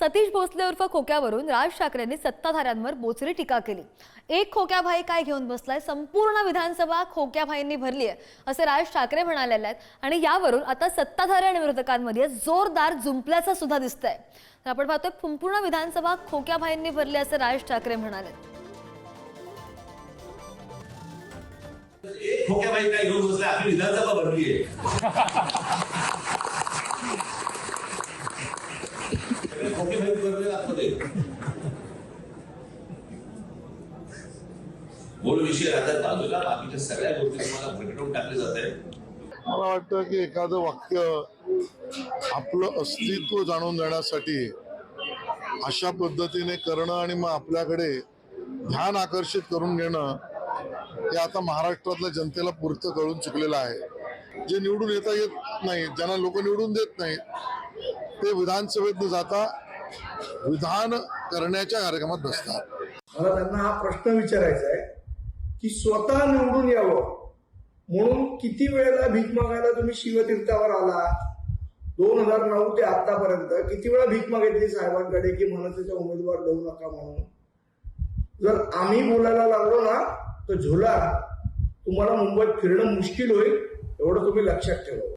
सतीश भोसले उर्फ खोक्यावरून राज ठाकरेंनी सत्ताधाऱ्यांवर बोचरी टीका केली. एक खोक्याभाई काय घेऊन बसलाय? संपूर्ण विधानसभा खोक्याभाईंनी भरली आहे असे राज ठाकरे म्हणालेले आहेत. आणि यावरून आता सत्ताधारी आणि विरोधकांमध्ये जोरदार जुंपल्याचं सुद्धा दिसतंय. तर आपण पाहतोय संपूर्ण विधानसभा खोक्याभाईंनी भरली असे राज ठाकरे म्हणाले. एक खोक्या बाई काय घेऊन बसलाय? आपली विधानसभा भरली आहे भरले आतमध्ये मूळ विषय राहतात बाजूला बाकीच्या सगळ्या गोष्टी तुम्हाला भरकटवून टाकले जात आहे मला वाटतं की एखादं वाक्य आपलं अस्तित्व जाणून देण्यासाठी अशा पद्धतीने करणं आणि मग आपल्याकडे ध्यान आकर्षित करून घेणं हे आता महाराष्ट्रातल्या जनतेला पुरतं कळून चुकलेलं आहे. जे निवडून येता येत नाही ज्यांना लोक निवडून देत नाहीत ते विधानसभेतनं जाता विधान करण्याच्या कार्यक्रमात बसतात. मला त्यांना हा प्रश्न विचारायचा आहे की स्वतः निवडून यावं म्हणून किती वेळेला भीक मागायला तुम्ही शिवतीर्थावर आला? दोन हजार नऊ ते आतापर्यंत किती वेळा भीक मागितली साहेबांकडे की मनसेचा उमेदवार देऊ नका म्हणून? जर आम्ही बोलायला लागलो ना तर झोला. तुम्हाला मुंबईत फिरणं मुश्किल होईल एवढं तुम्ही लक्षात ठेवा.